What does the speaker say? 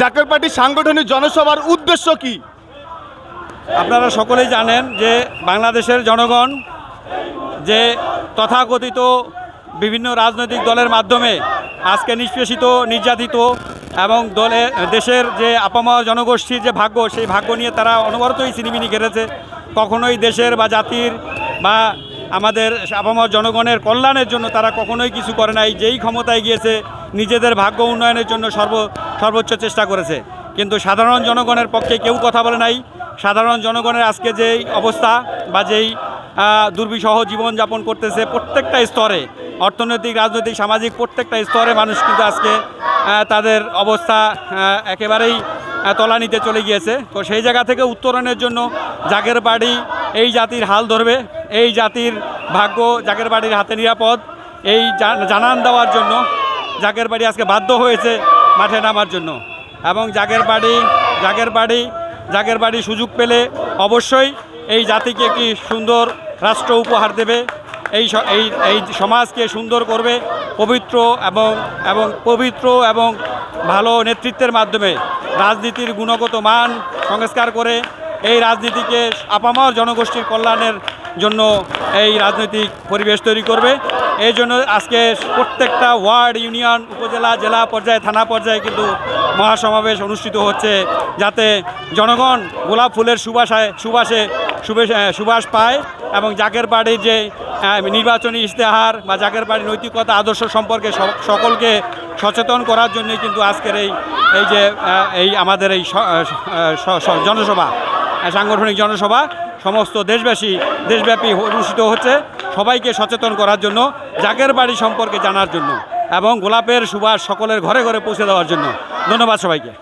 Zaker party সাংগঠনিক জনসভার উদ্দেশ্য কি? আপনারা সকলেই জানেন যে বাংলাদেশের জনগণ যে তথাকথিত বিভিন্ন রাজনৈতিক দলের মাধ্যমে আজকে নিষ্পেষিত, নির্যাতিত এবং দলে, দেশের যে আপামর জনগোষ্ঠীর যে ভাগ্য, সেই ভাগ্য নিয়ে তারা অনবরতই সিনিমিনি ঘেরেছে কখনোই দেশের বা জাতির বা আমাদের আপামর জনগণের কল্যাণের জন্য তারা কখনোই কিছু করে নাই। যেই ক্ষমতায় গিয়েছে নিজেদের ভাগ্য উন্নয়নের জন্য সর্ব সর্বোচ্চ চেষ্টা করেছে। কিন্তু সাধারণ জনগণের পক্ষে কেউ কথা বলে নাই। সাধারণ জনগণের আজকে যেই অবস্থা বা যেই আহ, দুর্বিষহ জীবনযাপন করতেছে প্রত্যেকটা স্তরে অর্থনৈতিক রাজনৈতিক সামাজিক প্রত্যেকটা স্তরে মানুষ কিন্তু আজকে তাদের অবস্থা একেবারেই তলানিতে চলে গিয়েছে। তো সেই জায়গা থেকে উত্তরণের জন্য জাগের বাড়ি এই জাতির হাল ধরবে। এই জাতির ভাগ্য জাগের বাড়ির হাতে নিরাপদ। এই জানান দেওয়ার জন্য জাগের বাড়ি আজকে বাধ্য হয়েছে মাঠে নামার জন্য। এবং জাগের বাড়ি জাগের বাড়ি জাগের বাড়ি সুযোগ পেলে অবশ্যই এই জাতিকে একটি সুন্দর রাষ্ট্র উপহার দেবে। এই এই এই সমাজকে সুন্দর করবে পবিত্র এবং এবং পবিত্র এবং ভালো নেতৃত্বের মাধ্যমে। রাজনীতির গুণগত মান সংস্কার করে এই রাজনীতিকে আপামর জনগোষ্ঠীর কল্যাণের জন্য এই রাজনৈতিক পরিবেশ তৈরি করবে। এই জন্য আজকে প্রত্যেকটা ওয়ার্ড, ইউনিয়ন, উপজেলা, জেলা পর্যায়ে, থানা পর্যায়ে কিন্তু মহাসমাবেশ অনুষ্ঠিত হচ্ছে যাতে জনগণ গোলাপ ফুলের সুবাসায় সুবাসে সুবাস পায় এবং জাকের বাড়ির যে নির্বাচনী ইশতেহার বা জাকের বাড়ির নৈতিকতা, আদর্শ সম্পর্কে সকলকে সচেতন করার জন্যই কিন্তু আজকের এই এই যে এই আমাদের এই জনসভা সাংগঠনিক জনসভা। সমস্ত দেশবাসী দেশব্যাপী অনুষ্ঠিত হচ্ছে সবাইকে সচেতন করার জন্য, জাগের বাড়ি সম্পর্কে জানার জন্য এবং গোলাপের সুবাস সকলের ঘরে ঘরে পৌঁছে দেওয়ার জন্য। ধন্যবাদ সবাইকে।